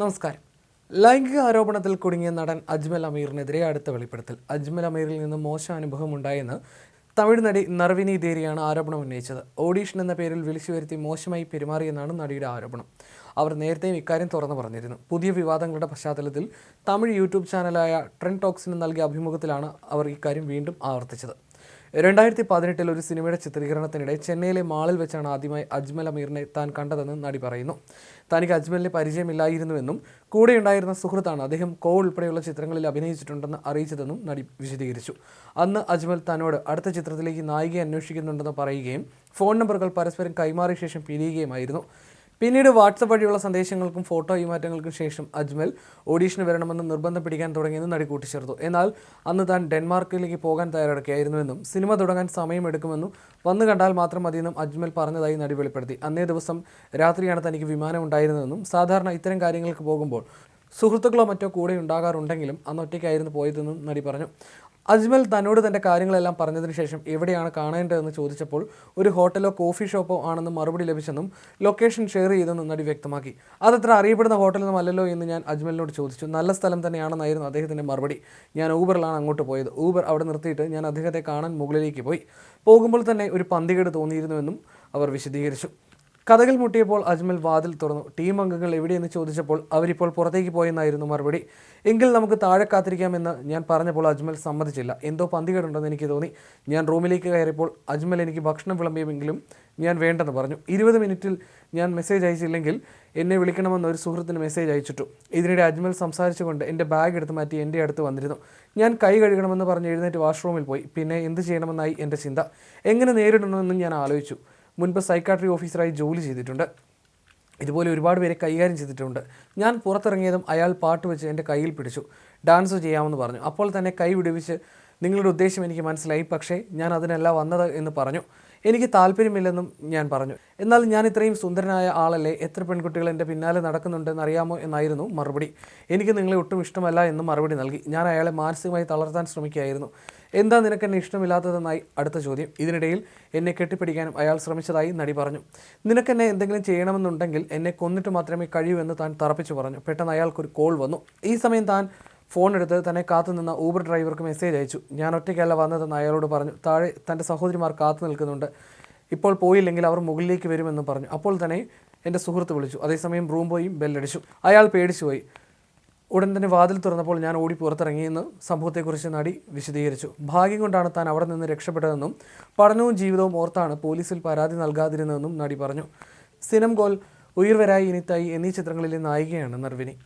നമസ്കാരം. ലൈംഗിക ആരോപണത്തിൽ കുടുങ്ങിയ നടൻ അജ്മൽ അമീറിനെതിരെ അടുത്ത വെളിപ്പെടുത്തൽ. അജ്മൽ അമീറിൽ നിന്ന് മോശം അനുഭവം ഉണ്ടായെന്ന് തമിഴ് നടി നർവിനി ദേരിയാണ് ആരോപണം ഉന്നയിച്ചത്. ഓഡീഷൻ എന്ന പേരിൽ വിളിച്ചു വരുത്തി മോശമായി പെരുമാറിയെന്നാണ് നടിയുടെ ആരോപണം. അവർ നേരത്തെയും ഇക്കാര്യം തുറന്നു പറഞ്ഞിരുന്നു. പുതിയ വിവാദങ്ങളുടെ പശ്ചാത്തലത്തിൽ തമിഴ് യൂട്യൂബ് ചാനലായ ട്രെൻഡ് ടോക്സിന് നൽകിയ അഭിമുഖത്തിലാണ് അവർ ഇക്കാര്യം വീണ്ടും ആവർത്തിച്ചത്. രണ്ടായിരത്തി പതിനെട്ടിൽ ഒരു സിനിമയുടെ ചിത്രീകരണത്തിനിടെ ചെന്നൈയിലെ മാളിൽ വെച്ചാണ് ആദ്യമായി അജ്മൽ അമീറിനെ താൻ കണ്ടതെന്ന് നടി പറയുന്നു. തനിക്ക് അജ്മലിനെ പരിചയമില്ലായിരുന്നുവെന്നും കൂടെയുണ്ടായിരുന്ന സുഹൃത്താണ് അദ്ദേഹം കോൾ ഉൾപ്പെടെയുള്ള ചിത്രങ്ങളിൽ അഭിനയിച്ചിട്ടുണ്ടെന്ന് അറിയിച്ചതെന്നും നടി വിശദീകരിച്ചു. അന്ന് അജ്മൽ തന്നോട് അടുത്ത ചിത്രത്തിലേക്ക് നായികയെ അന്വേഷിക്കുന്നുണ്ടെന്ന് പറയുകയും ഫോൺ നമ്പറുകൾ പരസ്പരം കൈമാറിയ ശേഷം പിരിയുകയുമായിരുന്നു. പിന്നീട് വാട്സപ്പ് വഴിയുള്ള സന്ദേശങ്ങൾക്കും ഫോട്ടോ കൈമാറ്റങ്ങൾക്കും ശേഷം അജ്മൽ ഓഡീഷന് വരണമെന്ന് നിർബന്ധം പിടിക്കാൻ തുടങ്ങിയെന്ന് നടി കൂട്ടിച്ചേർത്തു. എന്നാൽ അന്ന് താൻ ഡെൻമാർക്കിലേക്ക് പോകാൻ തയ്യാറെടുക്കുകയായിരുന്നുവെന്നും സിനിമ തുടങ്ങാൻ സമയമെടുക്കുമെന്നും വന്നു കണ്ടാൽ മാത്രം മതിയെന്നും അജ്മൽ പറഞ്ഞതായി നടി വെളിപ്പെടുത്തി. അന്നേ ദിവസം രാത്രിയാണ് തനിക്ക് വിമാനം ഉണ്ടായിരുന്നതെന്നും സാധാരണ ഇത്തരം കാര്യങ്ങൾക്ക് പോകുമ്പോൾ സുഹൃത്തുക്കളോ മറ്റോ കൂടെ ഉണ്ടാകാറുണ്ടെങ്കിലും അന്ന് ഒറ്റയ്ക്കായിരുന്നു പോയതെന്നും നടി പറഞ്ഞു. അജ്മൽ തന്നോട് തന്റെ കാര്യങ്ങളെല്ലാം പറഞ്ഞതിന് ശേഷം എവിടെയാണ് കാണേണ്ടതെന്ന് ചോദിച്ചപ്പോൾ ഒരു ഹോട്ടലോ കോഫി ഷോപ്പോ ആണെന്ന് മറുപടി ലഭിച്ചെന്നും ലൊക്കേഷൻ ഷെയർ ചെയ്തെന്നും നടി വ്യക്തമാക്കി. അതത്ര അറിയപ്പെടുന്ന ഹോട്ടലൊന്നും അല്ലല്ലോ എന്ന് ഞാൻ അജ്മലിനോട് ചോദിച്ചു. നല്ല സ്ഥലം തന്നെയാണെന്നായിരുന്നു അദ്ദേഹത്തിന്റെ മറുപടി. ഞാൻ ഊബറിലാണ് അങ്ങോട്ട് പോയത്. ഊബർ അവിടെ നിർത്തിയിട്ട് ഞാൻ അദ്ദേഹത്തെ കാണാൻ മുകളിലേക്ക് പോയി. പോകുമ്പോൾ തന്നെ ഒരു പന്തികേട് തോന്നിയിരുന്നുവെന്നും അവർ വിശദീകരിച്ചു. കഥകൾ മുട്ടിയപ്പോൾ അജ്മൽ വാതിൽ തുറന്നു. ടീം അംഗങ്ങൾ എവിടെയെന്ന് ചോദിച്ചപ്പോൾ അവരിപ്പോൾ പുറത്തേക്ക് പോയെന്നായിരുന്നു മറുപടി. എങ്കിൽ നമുക്ക് താഴെ കാത്തിരിക്കാമെന്ന് ഞാൻ പറഞ്ഞപ്പോൾ അജ്മൽ സമ്മതിച്ചില്ല. എന്തോ പന്തികേടുണ്ടെന്ന് എനിക്ക് തോന്നി. ഞാൻ റൂമിലേക്ക് കയറിയപ്പോൾ അജ്മൽ എനിക്ക് ഭക്ഷണം വിളമ്പിയെങ്കിലും ഞാൻ വേണ്ടെന്ന് പറഞ്ഞു. ഇരുപത് മിനിറ്റിൽ ഞാൻ മെസ്സേജ് അയച്ചില്ലെങ്കിൽ എന്നെ വിളിക്കണമെന്ന് ഒരു സുഹൃത്തിന് മെസ്സേജ് അയച്ചിട്ടു. ഇതിനിടെ അജ്മൽ സംസാരിച്ചുകൊണ്ട് എന്റെ ബാഗ് എടുത്ത് മാറ്റി എന്റെ അടുത്ത് വന്നിരുന്നു. ഞാൻ കൈ കഴുകണമെന്ന് പറഞ്ഞ് എഴുന്നേറ്റ് വാഷ്റൂമിൽ പോയി. പിന്നെ എന്ത് ചെയ്യണമെന്നായി എന്റെ ചിന്ത. എങ്ങനെ നേരിടണമെന്നും ഞാൻ ആലോചിച്ചു. മുൻപ് സൈക്കാട്രി ഓഫീസറായി ജോലി ചെയ്തിട്ടുണ്ട്. ഇതുപോലെ ഒരുപാട് പേരെ കൈകാര്യം ചെയ്തിട്ടുണ്ട്. ഞാൻ പുറത്തിറങ്ങിയതും അയാൾ പാട്ട് വെച്ച് എന്റെ കയ്യിൽ പിടിച്ചു. ഡാൻസ് ചെയ്യാമെന്ന് പറഞ്ഞു. അപ്പോൾ തന്നെ കൈ വിടുവിച്ച് നിങ്ങളുടെ ഉദ്ദേശം എനിക്ക് മനസ്സിലായി. പക്ഷേ ഞാൻ അതിനല്ല വന്നത് എന്ന് പറഞ്ഞു. എനിക്ക് താല്പര്യമില്ലെന്നും ഞാൻ പറഞ്ഞു. എന്നാൽ ഞാൻ ഇത്രയും സുന്ദരനായ ആളല്ലേ? എത്ര പെൺകുട്ടികൾ എന്റെ പിന്നാലെ നടക്കുന്നുണ്ടെന്ന് അറിയാമോ എന്നായിരുന്നു മറുപടി. എനിക്ക് നിങ്ങളെ ഒട്ടും ഇഷ്ടമല്ല എന്നും മറുപടി നൽകി. ഞാൻ അയാളെ മാനസികമായി തളർത്താൻ ശ്രമിക്കുകയായിരുന്നു. എന്താ നിനക്ക് എന്നെ ഇഷ്ടമില്ലാത്തതെന്നായി അടുത്ത ചോദ്യം. ഇതിനിടയിൽ എന്നെ കെട്ടിപ്പിടിക്കാനും അയാൾ ശ്രമിച്ചതായി നടി പറഞ്ഞു. നിനക്കെന്നെ എന്തെങ്കിലും ചെയ്യണമെന്നുണ്ടെങ്കിൽ എന്നെ കൊന്നിട്ട് മാത്രമേ കഴിയൂ എന്ന് താൻ തറപ്പിച്ചു പറഞ്ഞു. പെട്ടെന്ന് അയാൾക്കൊരു കോൾ വന്നു. ഈ സമയം താൻ ഫോൺ എടുത്ത് തന്നെ കാത്തുനിന്ന ഊബർ ഡ്രൈവർക്ക് മെസ്സേജ് അയച്ചു. ഞാൻ ഒറ്റയ്ക്കല്ല വന്നതെന്ന് അയാളോട് പറഞ്ഞു. താഴെ തന്റെ സഹോദരിമാർ കാത്തു നിൽക്കുന്നുണ്ട്. ഇപ്പോൾ പോയില്ലെങ്കിൽ അവർ മുകളിലേക്ക് വരുമെന്ന് പറഞ്ഞു. അപ്പോൾ തന്നെ എന്റെ സുഹൃത്ത് വിളിച്ചു. അതേസമയം റൂം പോയി ബെല്ലടിച്ചു. അയാൾ പേടിച്ചു പോയി. ഉടൻ തന്നെ വാതിൽ തുറന്നപ്പോൾ ഞാൻ ഓടി പുറത്തിറങ്ങിയെന്ന് സംഭവത്തെക്കുറിച്ച് നടി വിശദീകരിച്ചു. ഭാഗ്യം കൊണ്ടാണ് താൻ അവിടെ നിന്ന് രക്ഷപ്പെട്ടതെന്നും പഠനവും ജീവിതവും ഓർത്താണ് പോലീസിൽ പരാതി നൽകാതിരുന്നതെന്നും നടി പറഞ്ഞു. സിനം ഗോൽ ഉയർവരായി ഇനിത്തായി എന്നീ ചിത്രങ്ങളിലെ നായികയാണ് നർവിനി.